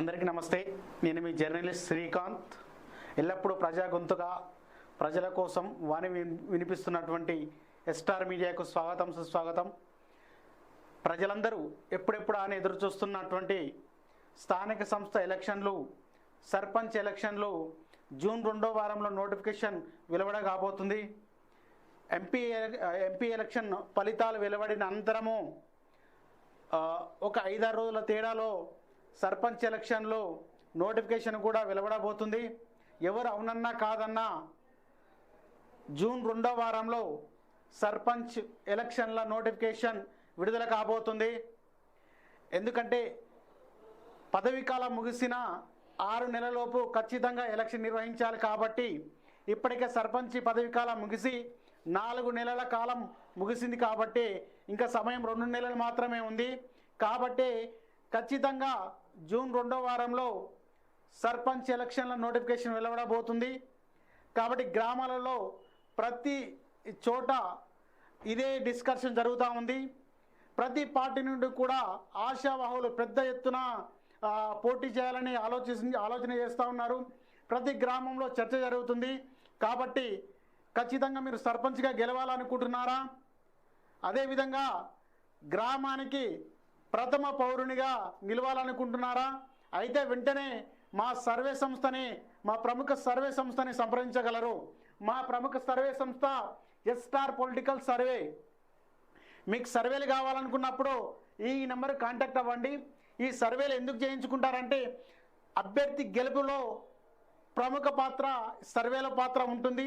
అందరికీ నమస్తే. నేను మీ జర్నలిస్ట్ శ్రీకాంత్. ఎల్లప్పుడూ ప్రజా గొంతుగా ప్రజల కోసం వాణి వినిపిస్తున్నటువంటి ఎస్టార్ మీడియాకు స్వాగతం సుస్వాగతం. ప్రజలందరూ ఎప్పుడెప్పుడు అని ఎదురు చూస్తున్నటువంటి స్థానిక సంస్థ ఎలక్షన్లు సర్పంచ్ ఎలక్షన్లు జూన్ రెండో వారంలో నోటిఫికేషన్ వెలువడ కాబోతుంది ఎంపీ ఎంపీ ఎలక్షన్ ఫలితాలు వెలువడిన అనంతరము ఒక ఐదారు రోజుల తేడాలో సర్పంచ్ ఎలక్షన్లో నోటిఫికేషన్ కూడా వెలువడబోతుంది. ఎవరు అవునన్నా కాదన్నా జూన్ రెండో వారంలో సర్పంచ్ ఎలక్షన్ల నోటిఫికేషన్ విడుదల కాబోతుంది. ఎందుకంటే పదవీకాలం ముగిసిన ఆరు నెలలలోపు ఖచ్చితంగా ఎలక్షన్ నిర్వహించాలి కాబట్టి ఇప్పటికే సర్పంచ్ పదవీ కాలం ముగిసి నాలుగు నెలల కాలం ముగిసింది కాబట్టి ఇంకా సమయం రెండు నెలలు మాత్రమే ఉంది. కాబట్టి ఖచ్చితంగా జూన్ రెండో వారంలో సర్పంచ్ ఎలక్షన్ల నోటిఫికేషన్ వెలువడబోతుంది. కాబట్టి గ్రామాలలో ప్రతి చోట ఇదే డిస్కషన్ జరుగుతూ ఉంది. ప్రతి పార్టీ నుండి కూడా ఆశావాహులు పెద్ద ఎత్తున పోటీ చేయాలని ఆలోచించి ఆలోచన చేస్తూ ఉన్నారు. ప్రతి గ్రామంలో చర్చ జరుగుతుంది. కాబట్టి ఖచ్చితంగా మీరు సర్పంచ్గా గెలవాలనుకుంటున్నారా? అదేవిధంగా గ్రామానికి ప్రథమ పౌరునిగా నిలవాలనుకుంటున్నారా? అయితే వెంటనే మా సర్వే సంస్థని మా ప్రముఖ సర్వే సంస్థని సంప్రదించగలరు. మా ప్రముఖ సర్వే సంస్థ ఎస్టార్ పొలిటికల్ సర్వే మీకు సర్వేలు కావాలనుకున్నప్పుడు ఈ నెంబర్ కాంటాక్ట్ అవ్వండి. ఈ సర్వేలు ఎందుకు చేయించుకుంటారంటే అభ్యర్థి గెలుపులో ప్రముఖ పాత్ర సర్వేల పాత్ర ఉంటుంది.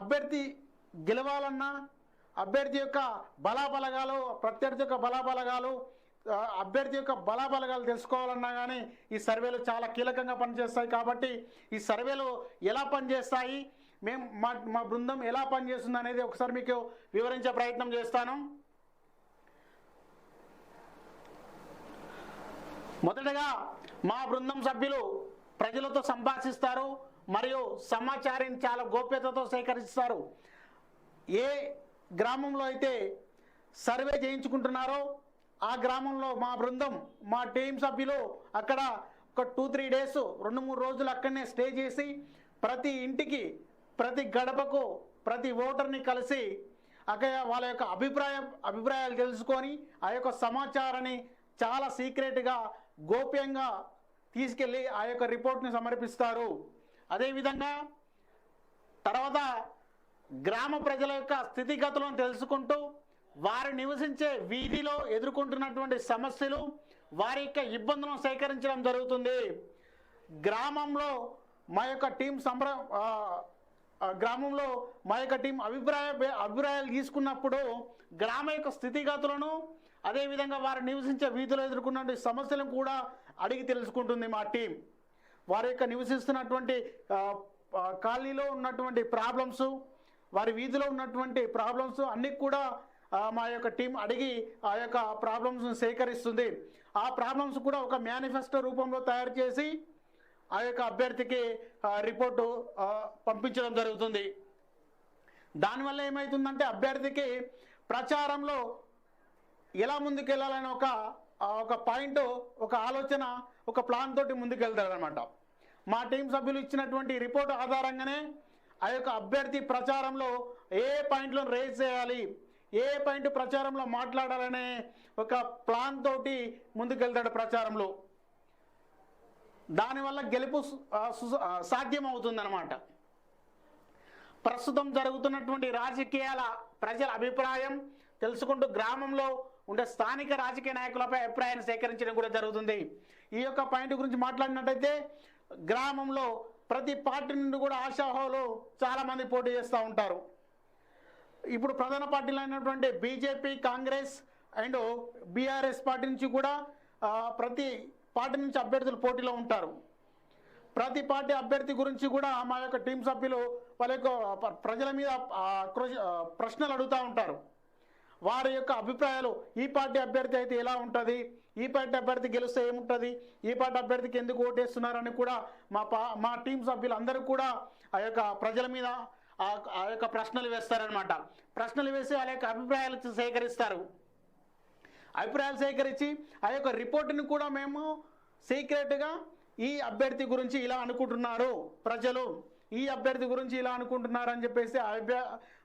అభ్యర్థి గెలవాలన్నా అభ్యర్థి యొక్క బలాబలగాలు ప్రత్యర్థి యొక్క బలాబలగాలు అభ్యర్థి యొక్క బలాబలగాలు తెలుసుకోవాలన్నా కానీ ఈ సర్వేలు చాలా కీలకంగా పనిచేస్తాయి కాబట్టి ఈ సర్వేలు ఎలా పనిచేస్తాయి? మేము మా మా బృందం ఎలా పనిచేస్తుంది అనేది ఒకసారి మీకు వివరించే ప్రయత్నం చేస్తాను. మొదటగా మా బృందం సభ్యులు ప్రజలతో సంభాషిస్తారు మరియు సమాచారాన్ని చాలా గోప్యతతో సేకరిస్తారు. ఏ గ్రామంలో అయితే సర్వే చేయించుకుంటున్నారో ఆ గ్రామంలో మా బృందం మా టీం సభ్యులు అక్కడ ఒక టూ త్రీ డేస్ రెండు మూడు రోజులు అక్కడనే స్టే చేసి ప్రతి ఇంటికి ప్రతి గడపకు ప్రతి ఓటర్ని కలిసి అక్కడ వాళ్ళ యొక్క అభిప్రాయం అభిప్రాయాలు తెలుసుకొని ఆ యొక్క సమాచారాన్ని చాలా సీక్రెట్గా గోప్యంగా తీసుకెళ్ళి ఆ యొక్క రిపోర్ట్ని సమర్పిస్తారు. అదేవిధంగా తర్వాత గ్రామ ప్రజల యొక్క స్థితిగతులను తెలుసుకుంటూ వారు నివసించే వీధిలో ఎదుర్కొంటున్నటువంటి సమస్యలు వారి యొక్క ఇబ్బందులను సేకరించడం జరుగుతుంది. గ్రామంలో మా యొక్క టీం సంప్ర గ్రామంలో మా యొక్క టీం అభిప్రాయ అభిప్రాయాలు తీసుకున్నప్పుడు గ్రామ యొక్క స్థితిగతులను అదేవిధంగా వారు నివసించే వీధిలో ఎదుర్కొన్న సమస్యలను కూడా అడిగి తెలుసుకుంటుంది మా టీం. వారి యొక్క నివసిస్తున్నటువంటి కాలనీలో ఉన్నటువంటి ప్రాబ్లమ్స్ వారి వీధిలో ఉన్నటువంటి ప్రాబ్లమ్స్ అన్ని కూడా మా యొక్క టీం అడిగి ఆ యొక్క ప్రాబ్లమ్స్ను సేకరిస్తుంది. ఆ ప్రాబ్లమ్స్ కూడా ఒక మేనిఫెస్టో రూపంలో తయారు చేసి ఆ యొక్క అభ్యర్థికి రిపోర్టు పంపించడం జరుగుతుంది. దానివల్ల ఏమవుతుందంటే అభ్యర్థికి ప్రచారంలో ఎలా ముందుకెళ్ళాలని ఒక ఒక పాయింట్ ఒక ఆలోచన ఒక ప్లాన్ తోటి ముందుకెళ్తాడనమాట మా టీం సభ్యులు ఇచ్చినటువంటి రిపోర్ట్ ఆధారంగానే ఆ యొక్క అభ్యర్థి ప్రచారంలో ఏ పాయింట్లను రేజ్ చేయాలి ఏ పాయింట్ ప్రచారంలో మాట్లాడాలనే ఒక ప్లాన్ తోటి ముందుకెళ్తాడు ప్రచారంలో. దానివల్ల గెలుపు సు- ఆ, సాధ్యమవుతుందన్నమాట. ప్రస్తుతం జరుగుతున్నటువంటి రాజకీయాల ప్రజల అభిప్రాయం తెలుసుకుంటూ గ్రామంలో ఉండే స్థానిక రాజకీయ నాయకులపై అభిప్రాయాన్ని సేకరించడం కూడా జరుగుతుంది. ఈ యొక్క పాయింట్ గురించి మాట్లాడినట్టయితే గ్రామంలో ప్రతి పార్టీ నుండి కూడా ఆశాహోలు చాలామంది పోటీ చేస్తూ ఉంటారు. ఇప్పుడు ప్రధాన పార్టీలు అయినటువంటి BJP Congress and BRS party నుంచి కూడా ప్రతి పార్టీ నుంచి అభ్యర్థులు పోటీలో ఉంటారు. ప్రతి పార్టీ అభ్యర్థి గురించి కూడా మా యొక్క టీం సభ్యులు వాళ్ళ యొక్క ప్రజల మీద ప్రశ్నలు అడుగుతూ ఉంటారు. వారి యొక్క అభిప్రాయాలు ఈ పార్టీ అభ్యర్థి అయితే ఎలా ఉంటుంది? ఈ పార్టీ అభ్యర్థి గెలిస్తే ఏముంటుంది? ఈ పార్టీ అభ్యర్థికి ఎందుకు ఓటేస్తున్నారని కూడా మా పా మా టీం సభ్యులు అందరూ కూడా ఆ యొక్క ప్రజల మీద ఆ ఆ యొక్క ప్రశ్నలు వేస్తారనమాట ప్రశ్నలు వేసి వాళ్ళ యొక్క అభిప్రాయాలు సేకరిస్తారు. అభిప్రాయాలు సేకరించి ఆ యొక్క రిపోర్ట్ని కూడా మేము సీక్రెట్గా ఈ అభ్యర్థి గురించి ఇలా అనుకుంటున్నారు. ప్రజలు ఈ అభ్యర్థి గురించి ఇలా అనుకుంటున్నారు అని చెప్పేసి ఆ అభ్య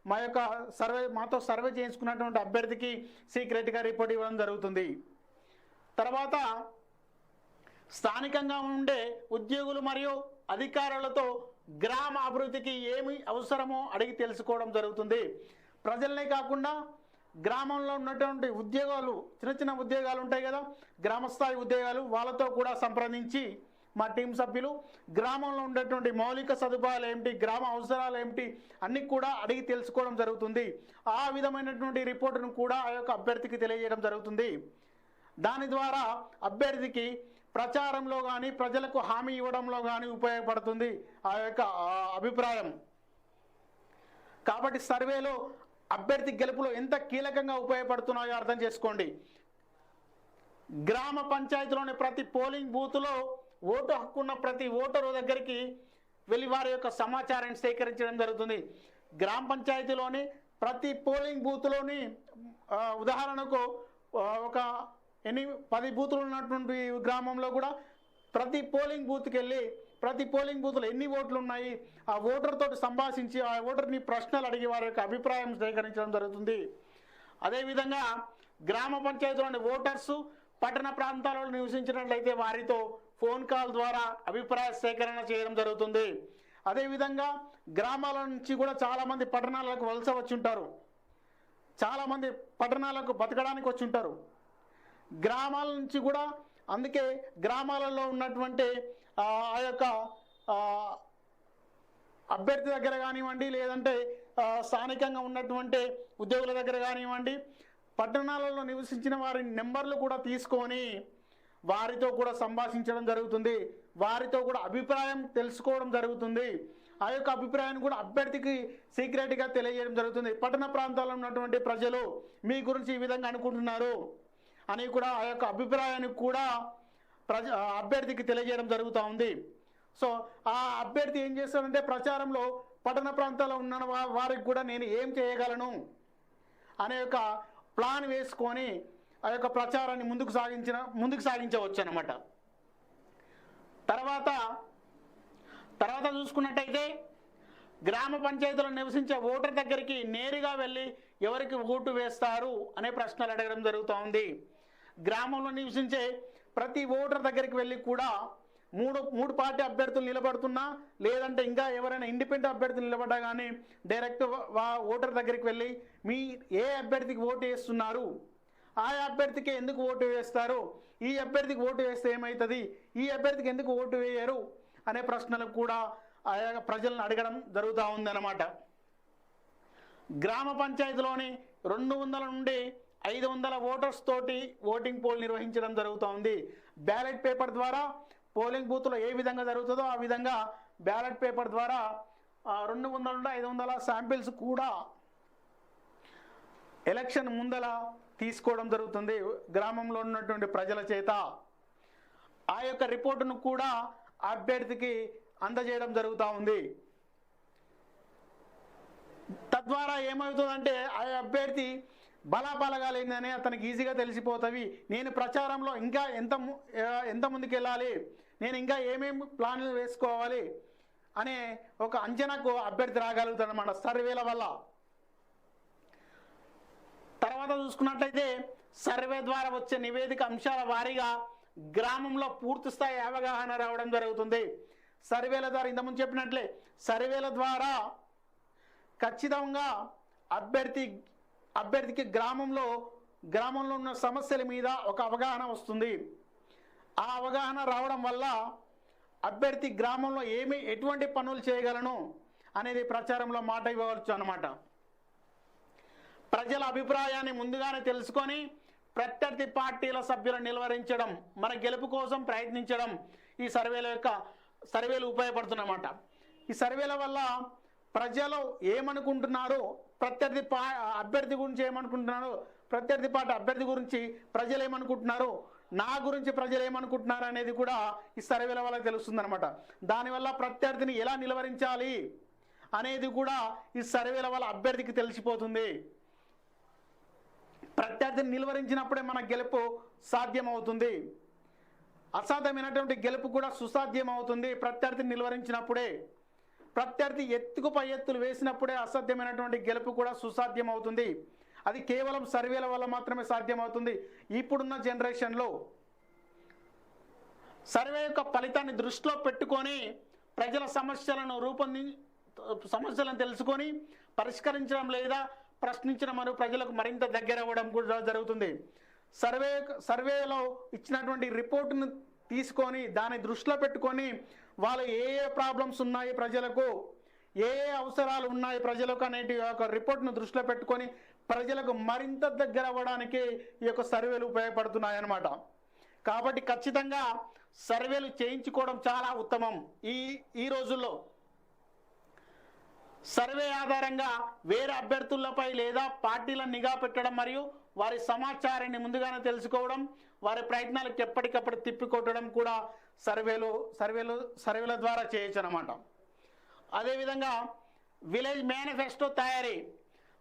మా యొక్క సర్వే మాతో సర్వే చేయించుకున్నటువంటి అభ్యర్థికి సీక్రెట్గా రిపోర్ట్ ఇవ్వడం జరుగుతుంది. తర్వాత స్థానికంగా ఉండే ఉద్యోగులు మరియు అధికారులతో గ్రామ అభివృద్ధికి ఏమి అవసరమో అడిగి తెలుసుకోవడం జరుగుతుంది. ప్రజలనే కాకుండా గ్రామంలో ఉన్నటువంటి ఉద్యోగాలు చిన్న చిన్న ఉద్యోగాలు ఉంటాయి కదా గ్రామస్థాయి ఉద్యోగాలు వాళ్ళతో కూడా సంప్రదించి మా టీం సభ్యులు గ్రామంలో ఉండేటువంటి మౌలిక సదుపాయాలు ఏమిటి గ్రామ అవసరాలు ఏమిటి అన్ని కూడా అడిగి తెలుసుకోవడం జరుగుతుంది. ఆ విధమైనటువంటి రిపోర్టును కూడా ఆ యొక్క అభ్యర్థికి తెలియజేయడం జరుగుతుంది. దాని ద్వారా అభ్యర్థికి ప్రచారంలో కానీ ప్రజలకు హామీ ఇవ్వడంలో కానీ ఉపయోగపడుతుంది ఆ యొక్క అభిప్రాయం. కాబట్టి సర్వేలో అభ్యర్థి గెలుపులో ఎంత కీలకంగా ఉపయోగపడుతున్నాయో అర్థం చేసుకోండి. గ్రామ పంచాయతీలోని ప్రతి పోలింగ్ బూత్లో ఓటు హక్కు ఉన్న ప్రతి ఓటరు దగ్గరికి వెళ్ళి వారి యొక్క సమాచారాన్ని సేకరించడం జరుగుతుంది. గ్రామ పంచాయతీలోని ప్రతి పోలింగ్ బూత్లోని ఉదాహరణకు ఒక ఎన్ని పది బూతులు ఉన్నటువంటి గ్రామంలో కూడా ప్రతి పోలింగ్ బూత్కి వెళ్ళి ప్రతి పోలింగ్ బూత్లో ఎన్ని ఓట్లు ఉన్నాయి ఆ ఓటర్తో సంభాషించి ఆ ఓటర్ని ప్రశ్నలు అడిగి వారి యొక్క అభిప్రాయం సేకరించడం జరుగుతుంది. అదేవిధంగా గ్రామ పంచాయతీలోని ఓటర్స్ పట్టణ ప్రాంతాలలో నివసించినట్లయితే వారితో ఫోన్ కాల్ ద్వారా అభిప్రాయ సేకరణ చేయడం జరుగుతుంది. అదేవిధంగా గ్రామాల నుంచి కూడా చాలామంది పట్టణాలకు వలస వచ్చి ఉంటారు. చాలామంది పట్టణాలకు బతకడానికి వచ్చి ఉంటారు. గ్రామాల నుంచి కూడా అందుకే గ్రామాలలో ఉన్నటువంటి ఆ యొక్క అభ్యర్థి దగ్గర కానివ్వండి లేదంటే స్థానికంగా ఉన్నటువంటి ఉద్యోగుల దగ్గర కానివ్వండి పట్టణాలలో నివసించిన వారి నెంబర్లు కూడా తీసుకొని వారితో కూడా సంభాషించడం జరుగుతుంది. వారితో కూడా అభిప్రాయం తెలుసుకోవడం జరుగుతుంది. ఆ యొక్క అభిప్రాయాన్ని కూడా అభ్యర్థికి సీక్రెట్గా తెలియజేయడం జరుగుతుంది. పట్టణ ప్రాంతాల్లో ఉన్నటువంటి ప్రజలు మీ గురించి ఈ విధంగా అనుకుంటున్నారు. అని కూడా ఆ యొక్క అభిప్రాయాన్ని కూడా ప్రజ అభ్యర్థికి తెలియజేయడం జరుగుతూ ఉంది. సో ఆ అభ్యర్థి ఏం చేస్తాడంటే ప్రచారంలో పట్టణ ప్రాంతాల్లో ఉన్న వారికి కూడా నేను ఏం చేయగలను అనే యొక్క ప్లాన్ వేసుకొని ఆ యొక్క ప్రచారాన్ని ముందుకు సాగించిన ముందుకు సాగించవచ్చు అనమాట తర్వాత తర్వాత చూసుకున్నట్టయితే గ్రామ పంచాయతీలో నివసించే ఓటర్ దగ్గరికి నేరుగా వెళ్ళి ఎవరికి ఓటు వేస్తారు అనే ప్రశ్నలు అడగడం జరుగుతూ ఉంది. గ్రామంలో నివసించే ప్రతి ఓటర్ దగ్గరికి వెళ్ళి కూడా మూడు మూడు పార్టీ అభ్యర్థులు నిలబడుతున్నా లేదంటే ఇంకా ఎవరైనా ఇండిపెండెంట్ అభ్యర్థులు నిలబడ్డా కానీ డైరెక్ట్ వా ఓటర్ దగ్గరికి వెళ్ళి మీ ఏ అభ్యర్థికి ఓటు వేస్తున్నారు? ఆ అభ్యర్థికి ఎందుకు ఓటు వేస్తారు? ఈ అభ్యర్థికి ఓటు వేస్తే ఏమవుతుంది ఈ అభ్యర్థికి ఎందుకు ఓటు వేయరు? అనే ప్రశ్నలకు కూడా ఆయా ప్రజలను అడగడం జరుగుతూ ఉందన్నమాట. గ్రామ పంచాయతీలోని రెండు వందల నుండి ఐదు వందల ఓటర్స్ తోటి ఓటింగ్ పోల్ నిర్వహించడం జరుగుతోంది. బ్యాలెట్ పేపర్ ద్వారా పోలింగ్ బూత్లో ఏ విధంగా జరుగుతుందో ఆ విధంగా బ్యాలెట్ పేపర్ ద్వారా రెండు వందల నుండి ఐదు వందల శాంపిల్స్ కూడా ఎలక్షన్ ముందల తీసుకోవడం జరుగుతుంది. గ్రామంలో ఉన్నటువంటి ప్రజల చేత ఆ యొక్క రిపోర్టును కూడా అభ్యర్థికి అందజేయడం జరుగుతూ ఉంది. తద్వారా ఏమవుతుందంటే ఆ అభ్యర్థి బలాబలగాలేందని అతనికి ఈజీగా తెలిసిపోతవి. నేను ప్రచారంలో ఇంకా ఎంత ము- ఎంత ముందుకెళ్ళాలి? నేను ఇంకా ఏమేమి ప్లాన్లు వేసుకోవాలి? అనే ఒక అంచనాకు అభ్యర్థి రాగలుగుతాడు సర్వేల వల్ల. తర్వాత చూసుకున్నట్లయితే సర్వే ద్వారా వచ్చే నివేదిక అంశాల వారీగా గ్రామంలో పూర్తి స్థాయి అవగాహన రావడం జరుగుతుంది. సర్వేల ద్వారా ఇంతకుముందు చెప్పినట్లే సర్వేల ద్వారా ఖచ్చితంగా అభ్యర్థి అభ్యర్థికి గ్రామంలో గ్రామంలో ఉన్న సమస్యల మీద ఒక అవగాహన వస్తుంది. ఆ అవగాహన రావడం వల్ల అభ్యర్థి గ్రామంలో ఏమి ఎటువంటి పనులు చేయగలను అనేది ప్రచారంలో మాట ఇవ్వవచ్చు అన్నమాట. ప్రజల అభిప్రాయాన్ని ముందుగానే తెలుసుకొని ప్రత్యర్థి పార్టీల సభ్యులను నిలువరించడం మన గెలుపు కోసం ప్రయత్నించడం ఈ సర్వేల యొక్క సర్వేలు ఉపయోగపడుతున్నమాట ఈ సర్వేల వల్ల ప్రజలు ఏమనుకుంటున్నారు ప్రత్యర్థి పా అభ్యర్థి గురించి ఏమనుకుంటున్నారు ప్రత్యర్థి పార్టీ అభ్యర్థి గురించి ప్రజలు ఏమనుకుంటున్నారు నా గురించి ప్రజలు ఏమనుకుంటున్నారు అనేది కూడా ఈ సర్వేల వల్ల తెలుస్తుంది అనమాట దానివల్ల ప్రత్యర్థిని ఎలా నిలువరించాలి అనేది కూడా ఈ సర్వేల వల్ల అభ్యర్థికి తెలిసిపోతుంది. ప్రత్యర్థిని నిలువరించినప్పుడే మన గెలుపు సాధ్యమవుతుంది. అసాధ్యమైనటువంటి గెలుపు కూడా సుసాధ్యం అవుతుంది ప్రత్యర్థిని నిలువరించినప్పుడే. ప్రత్యర్థి ఎత్తుకు పై ఎత్తులు వేసినప్పుడే అసాధ్యమైనటువంటి గెలుపు కూడా సుసాధ్యం అవుతుంది అది కేవలం సర్వేల వల్ల మాత్రమే సాధ్యమవుతుంది. ఇప్పుడున్న జనరేషన్లో సర్వే యొక్క ఫలితాన్ని దృష్టిలో పెట్టుకొని ప్రజల సమస్యలను రూపొంది సమస్యలను తెలుసుకొని పరిష్కరించడం లేదా ప్రశ్నించడం మరియు ప్రజలకు మరింత దగ్గర అవ్వడం కూడా జరుగుతుంది. సర్వే సర్వేలో ఇచ్చినటువంటి రిపోర్టును తీసుకొని దాన్ని దృష్టిలో పెట్టుకొని వాళ్ళు ఏ ఏ ప్రాబ్లమ్స్ ఉన్నాయి ప్రజలకు ఏ ఏ అవసరాలు ఉన్నాయి ప్రజలకు అనేటి యొక్క రిపోర్ట్ను దృష్టిలో పెట్టుకొని ప్రజలకు మరింత దగ్గర అవ్వడానికి ఈ యొక్క సర్వేలు ఉపయోగపడుతున్నాయి అన్నమాట కాబట్టి ఖచ్చితంగా సర్వేలు చేయించుకోవడం చాలా ఉత్తమం. ఈ ఈ రోజుల్లో సర్వే ఆధారంగా వేరే అభ్యర్థులపై లేదా పార్టీలను నిఘా పెట్టడం మరియు వారి సమాచారాన్ని ముందుగానే తెలుసుకోవడం వారి ప్రయత్నాలకు ఎప్పటికప్పుడు తిప్పికొట్టడం కూడా సర్వేలు సర్వేలు సర్వేల ద్వారా చేయొచ్చు అనమాట అదేవిధంగా విలేజ్ మేనిఫెస్టో తయారీ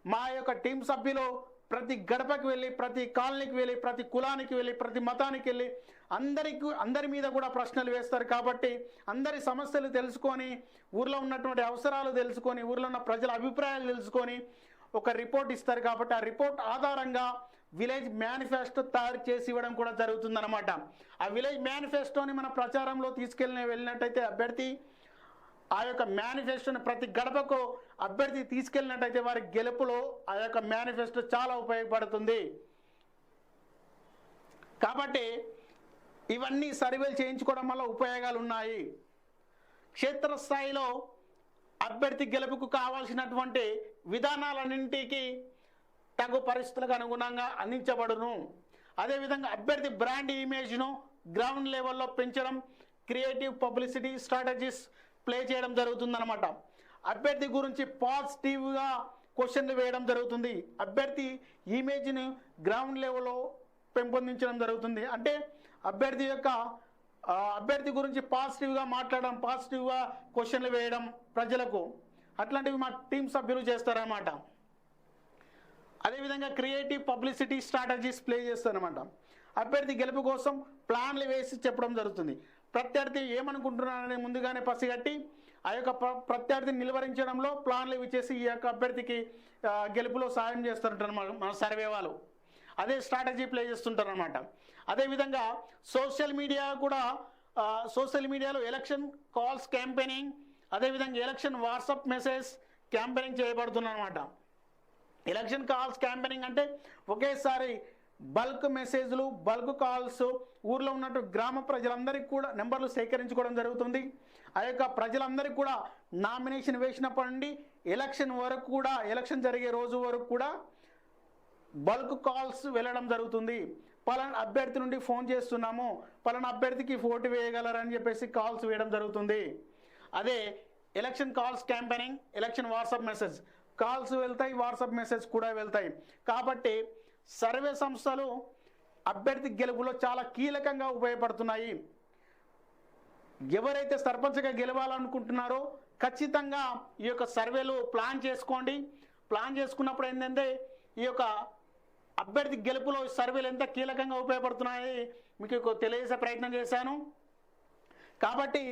మా యొక్క టీం సభ్యులు ప్రతి గడపకి వెళ్ళి ప్రతి కాలనీకి వెళ్ళి ప్రతి కులానికి వెళ్ళి ప్రతి మతానికి వెళ్ళి అందరికి అందరి మీద కూడా ప్రశ్నలు వేస్తారు కాబట్టి అందరి సమస్యలు తెలుసుకొని ఊర్లో ఉన్నటువంటి అవసరాలు తెలుసుకొని ఊర్లో ఉన్న ప్రజల అభిప్రాయాలు తెలుసుకొని ఒక రిపోర్ట్ ఇస్తారు కాబట్టి ఆ రిపోర్ట్ ఆధారంగా విలేజ్ మేనిఫెస్టో తయారు చేసి ఇవ్వడం కూడా జరుగుతుందన్నమాట. ఆ విలేజ్ మేనిఫెస్టోని మన ప్రచారంలో తీసుకెళ్ళిన వెళ్ళినట్టయితే అభ్యర్థి ఆ యొక్క మేనిఫెస్టోని ప్రతి గడపకు అభ్యర్థి తీసుకెళ్ళినట్టయితే వారి గెలుపులో ఆ యొక్క మేనిఫెస్టో చాలా ఉపయోగపడుతుంది. కాబట్టి ఇవన్నీ సర్వేలు చేయించుకోవడం వల్ల ఉపయోగాలు ఉన్నాయి. క్షేత్రస్థాయిలో అభ్యర్థి గెలుపుకు కావాల్సినటువంటి విధానాలన్నింటికి తగు పరిస్థితులకు అనుగుణంగా అందించబడును. అదేవిధంగా అభ్యర్థి బ్రాండ్ ఇమేజ్ను గ్రౌండ్ లెవెల్లో పెంచడం క్రియేటివ్ పబ్లిసిటీ స్ట్రాటజీస్ ప్లే చేయడం జరుగుతుందన్నమాట. అభ్యర్థి గురించి పాజిటివ్గా క్వశ్చన్లు వేయడం జరుగుతుంది. అభ్యర్థి ఇమేజ్ని గ్రౌండ్ లెవెల్లో పెంపొందించడం జరుగుతుంది. అంటే అభ్యర్థి యొక్క అభ్యర్థి గురించి పాజిటివ్గా మాట్లాడడం పాజిటివ్గా క్వశ్చన్లు వేయడం ప్రజలకు. అట్లాంటివి మా టీం సభ్యులు చేస్తారన్నమాట. అదేవిధంగా క్రియేటివ్ పబ్లిసిటీ స్ట్రాటజీస్ ప్లే చేస్తారనమాట అభ్యర్థి గెలుపు కోసం ప్లాన్లు వేసి చెప్పడం జరుగుతుంది. ప్రత్యర్థి ఏమనుకుంటున్నారని ముందుగానే పసిగట్టి ఆ యొక్క ప్రత్యర్థిని నిలువరించడంలో ప్లాన్లు ఇవి చేసి ఈ యొక్క అభ్యర్థికి గెలుపులో సాయం చేస్తుంటారు మన మన సర్వే వాళ్ళు. అదే స్ట్రాటజీ ప్లే చేస్తుంటారు అనమాట అదేవిధంగా సోషల్ మీడియా కూడా సోషల్ మీడియాలో ఎలక్షన్ కాల్స్ క్యాంపెయినింగ్ అదేవిధంగా ఎలక్షన్ వాట్సాప్ మెసేజ్ క్యాంపెయినింగ్ చేయబడుతుంది ఎలక్షన్ కాల్స్ క్యాంపెయినింగ్ అంటే ఒకేసారి బల్క్ మెసేజ్లు బల్క్ కాల్స్ ఊర్లో ఉన్నట్టు గ్రామ ప్రజలందరికీ కూడా నెంబర్లు సేకరించుకోవడం జరుగుతుంది. ఆ యొక్క ప్రజలందరికీ కూడా నామినేషన్ వేసినప్పటి నుండి ఎలక్షన్ వరకు కూడా ఎలక్షన్ జరిగే రోజు వరకు కూడా బల్క్ కాల్స్ వెళ్ళడం జరుగుతుంది. పలానా అభ్యర్థి నుండి ఫోన్ చేస్తున్నాము పలానా అభ్యర్థికి ఓటు వేయగలరని చెప్పేసి కాల్స్ వేయడం జరుగుతుంది. అదే election calls campaigning election WhatsApp message. Calls వెళ్తాయి వాట్సాప్ మెసేజ్ కూడా వెళ్తాయి. కాబట్టి సర్వే సంస్థలు అభ్యర్థి గెలుపులో చాలా కీలకంగా ఉపయోగపడుతున్నాయి. ఎవరైతే సర్పంచ్గా గెలవాలనుకుంటున్నారో ఖచ్చితంగా ఈ యొక్క సర్వేలు ప్లాన్ చేసుకోండి. ప్లాన్ చేసుకున్నప్పుడు ఏంటంటే ఈ యొక్క అభ్యర్థి గెలుపులో సర్వేలు ఎంత కీలకంగా ఉపయోగపడుతున్నాయి మీకు తెలియజేసే ప్రయత్నం చేశాను. కాబట్టి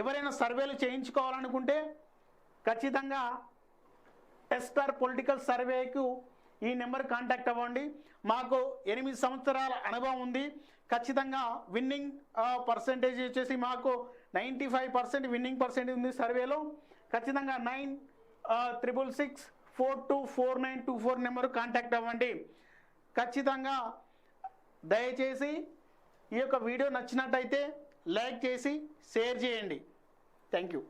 ఎవరైనా సర్వేలు చేయించుకోవాలనుకుంటే ఖచ్చితంగా ఎస్టార్ పొలిటికల్ సర్వేకు ఈ నెంబర్ కాంటాక్ట్ అవ్వండి. మాకు ఎనిమిది సంవత్సరాల అనుభవం ఉంది. ఖచ్చితంగా విన్నింగ్ పర్సంటేజ్ వచ్చేసి మాకు ninety five percent winning percentage ఉంది సర్వేలో. ఖచ్చితంగా nine triple six four two four nine two four number contact అవ్వండి. ఖచ్చితంగా దయచేసి ఈ యొక్క వీడియో నచ్చినట్టయితే లైక్ చేసి షేర్ చేయండి. Thank you.